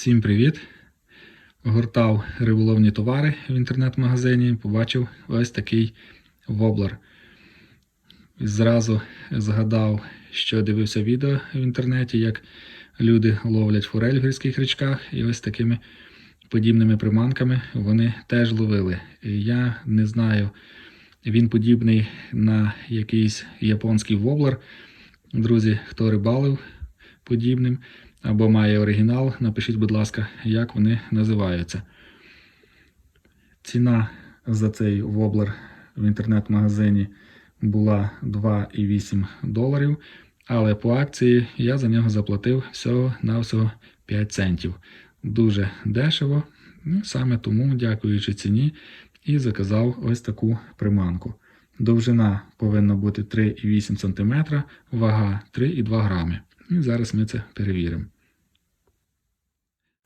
Всім привіт! Гортав риболовні товари в інтернет-магазині, побачив ось такий воблер. Зразу згадав, що дивився відео в інтернеті, як люди ловлять форель в гірських річках, і ось такими подібними приманками вони теж ловили. Я не знаю, він подібний на якийсь японський воблер. Друзі, хто рибалив подібним або має оригінал, напишіть, будь ласка, як вони називаються. Ціна за цей воблер в інтернет-магазині була 2,8 доларів, але по акції я за нього заплатив всього на всього 5 центів. Дуже дешево, ну, саме тому, дякуючи ціні, і заказав ось таку приманку. Довжина повинна бути 3,8 см, вага 3,2 грами. І зараз ми це перевіримо.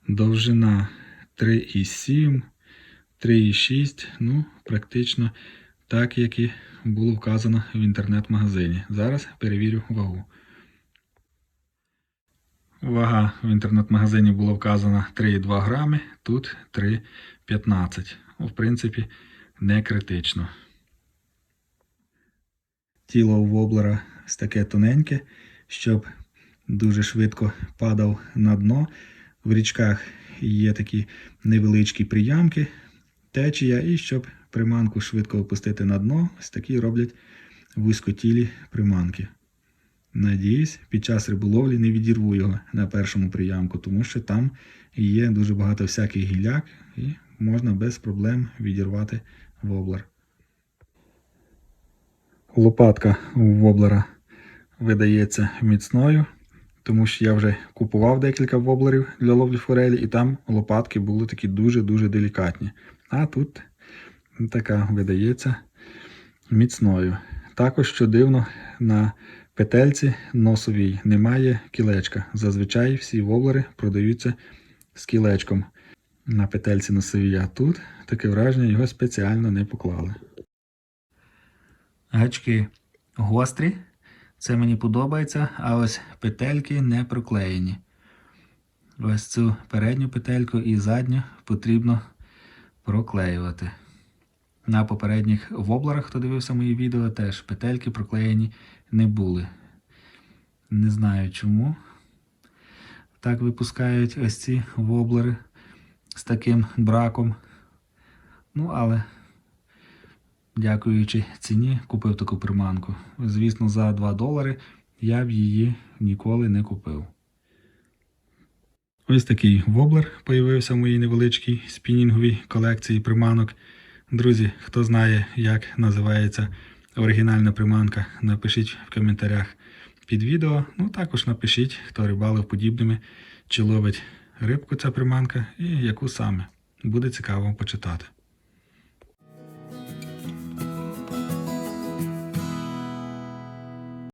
Довжина 3,7, 3,6, ну, практично так, як і було вказано в інтернет-магазині. Зараз перевірю вагу. Вага в інтернет-магазині була вказана 3,2 грами, тут 3,15. В принципі, не критично. Тіло у воблера таке тоненьке, щоб дуже швидко падав на дно. В річках є такі невеличкі приямки, течія, і щоб приманку швидко опустити на дно, ось такі роблять вузькотілі приманки. Надіюсь, під час риболовлі не відірву його на першому приямку, тому що там є дуже багато всяких гіляк і можна без проблем відірвати воблер. Лопатка у воблера видається міцною, тому що я вже купував декілька воблерів для ловлі форелі, і там лопатки були такі дуже-дуже делікатні. А тут така видається міцною. Також, що дивно, на петельці носовій немає кілечка. Зазвичай всі воблери продаються з кілечком на петельці носовій, а тут таке враження його спеціально не поклали. Гачки гострі, це мені подобається, а ось петельки не проклеєні. Ось цю передню петельку і задню потрібно проклеювати. На попередніх воблерах, хто дивився мої відео, теж петельки проклеєні не були. Не знаю чому. Так випускають ось ці воблери з таким браком. Ну, але, дякуючи ціні, купив таку приманку. Звісно, за 2 долари я б її ніколи не купив. Ось такий воблер появився в моїй невеличкій спінінговій колекції приманок. Друзі, хто знає, як називається оригінальна приманка, напишіть в коментарях під відео. Ну, також напишіть, хто рибалив подібними, чи ловить рибку ця приманка і яку саме. Буде цікаво почитати.